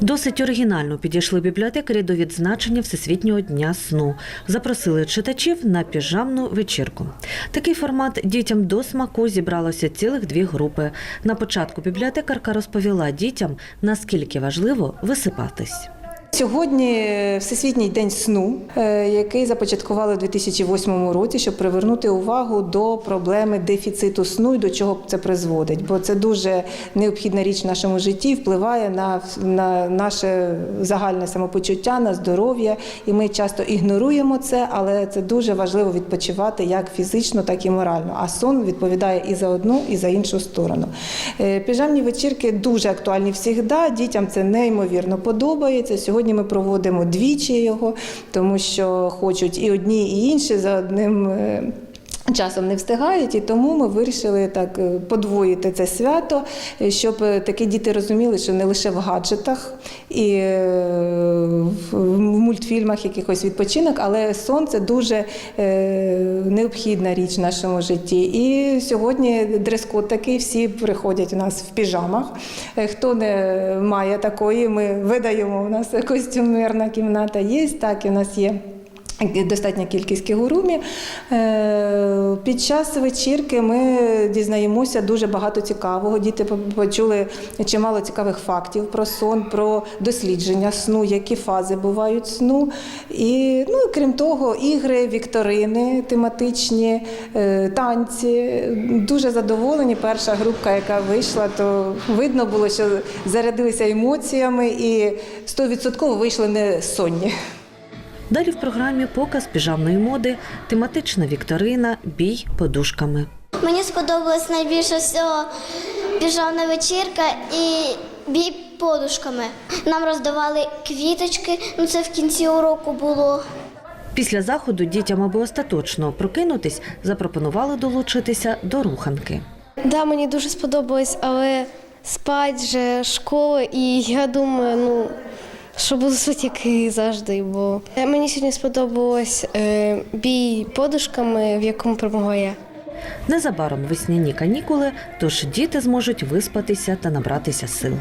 Досить оригінально підійшли бібліотекарі до відзначення Всесвітнього дня сну. Запросили читачів на піжамну вечірку. Такий формат дітям до смаку зібралося цілих дві групи. На початку бібліотекарка розповіла дітям, наскільки важливо висипатись. Сьогодні Всесвітній день сну, е, який започаткували у 2008 році, щоб привернути увагу до проблеми дефіциту сну і до чого це призводить. Бо це дуже необхідна річ в нашому житті, впливає на, на наше загальне самопочуття, на здоров'я. І ми часто ігноруємо це, але це дуже важливо відпочивати як фізично, так і морально. А сон відповідає і за одну, і за іншу сторону. Е, Піжамні вечірки дуже актуальні завжди. Дітям це неймовірно подобається. Сьогодні ми проводимо двічі його, тому що хочуть і одні, і інші за одним. е, Часом не встигають, і тому ми вирішили так е, подвоїти це свято, щоб е, такі діти розуміли, що не лише в гаджетах і в мультфільмах якихось відпочинок, але сон це дуже е, необхідна річ в нашому житті. І сьогодні дрес-код такий, всі приходять у нас в піжамах. Е, Хто не має такої, ми видаємо. У нас костюмерна кімната є, так і у нас є. Достатня кількість кігурумів. Е, Під час вечірки ми дізнаємося дуже багато цікавого. Діти почули чимало цікавих фактів про сон, про дослідження сну, які фази бувають сну. І ну, крім того, ігри, вікторини тематичні, е, танці. Дуже задоволені. Перша групка, яка вийшла, то видно було, що зарядилися емоціями і 100% вийшли не сонні. Далі в програмі показ піжамної моди, тематична вікторина, бій подушками. Мені сподобалась найбільше всього піжамна вечірка і бій подушками. Нам роздавали квіточки, ну це в кінці уроку було. Після заходу дітям, аби остаточно прокинутись, запропонували долучитися до руханки. Да, мені дуже сподобалось, але спать же школа, і я думаю, ну. Що буду спати, завжди, бо Е, мені сьогодні сподобалось е, бій подушками, в якому перемогла я. Незабаром весняні канікули, тож діти зможуть виспатися та набратися сил.